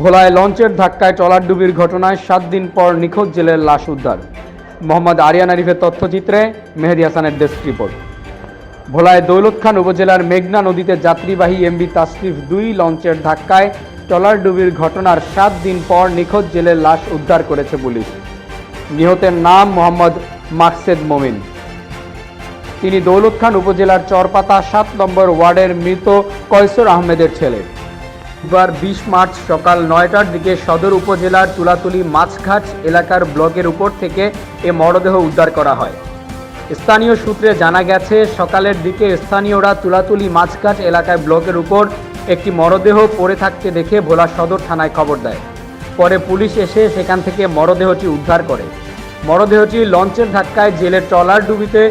ভোলায় লঞ্চের ধাক্কায় ট্রলার ডুবির ঘটনায় সাত দিন পর নিখোঁজ জেলের লাশ উদ্ধার। মোহাম্মদ আরিয়ান আরিফের তথ্যচিত্রে মেহেদি হাসানের ডেস্ক রিপোর্ট। ভোলায় দৌলত খান উপজেলার মেঘনা নদীতে যাত্রীবাহী এমবি তাসরিফ দুই লঞ্চের ধাক্কায় ট্রলার ডুবির ঘটনার সাত দিন পর নিখোঁজ জেলের লাশ উদ্ধার করেছে পুলিশ। নিহতের নাম মোহাম্মদ মাকসেদ মোমিন। তিনি দৌলত খান উপজেলার চরপাতা সাত নম্বর ওয়ার্ডের মৃত কয়সর আহমেদের ছেলে। বুধবার বিশ মার্চ সকাল নয়টার দিকে সদর উপজেলার তুলাতুলি মাছঘাট এলাকার ব্লকের উপর থেকে এ মরদেহ উদ্ধার করা হয়। স্থানীয় সূত্রে জানা গেছে, সকালের দিকে স্থানীয়রা তুলাতুলি মাছঘাট এলাকায় ব্লকের উপর একটি মরদেহ পড়ে থাকতে দেখে ভোলা সদর থানায় খবর দেয়। পরে পুলিশ এসে সেখান থেকে মরদেহটি উদ্ধার করে। মরদেহটি লঞ্চের ধাক্কায় জেলের ট্রলার ডুবিতে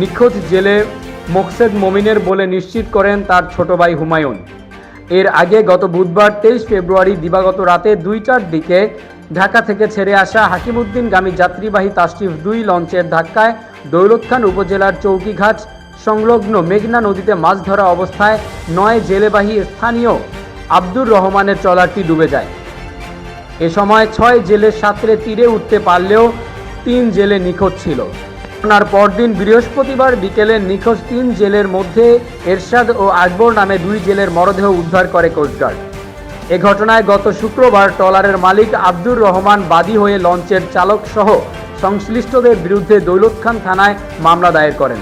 নিখোঁজ জেলে মোকসেদ মমিনের বলে নিশ্চিত করেন তার ছোট ভাই হুমায়ুন। এর আগে গত বুধবার তেইশ ফেব্রুয়ারি দিবাগত রাতে দুইটার দিকে ঢাকা থেকে ছেড়ে আসা হাকিমউদ্দিনগামী যাত্রীবাহী তাশরিফ দুই লঞ্চের ধাক্কায় দৌলত খান উপজেলার চৌকিঘাট সংলগ্ন মেঘনা নদীতে মাছ ধরা অবস্থায় নয় জেলেবাহী স্থানীয় আব্দুর রহমানের ট্রলারটি ডুবে যায়। এ সময় ছয় জেলে সাঁতরে তীরে উঠতে পারলেও তিন জেলে নিখোঁজ ছিল। ঘটনার পরদিন বৃহস্পতিবার বিকেলে নিখোঁজ তিন জেলের মধ্যে এরশাদ ও আকবর নামে দুই জেলের মরদেহ উদ্ধার করে কোস্টগার্ড এ ঘটনায় গত শুক্রবার ট্রলারের মালিক আব্দুর রহমান বাদী হয়ে লঞ্চের চালক সহ সংশ্লিষ্টদের বিরুদ্ধে দৌলত খান থানায় মামলা দায়ের করেন।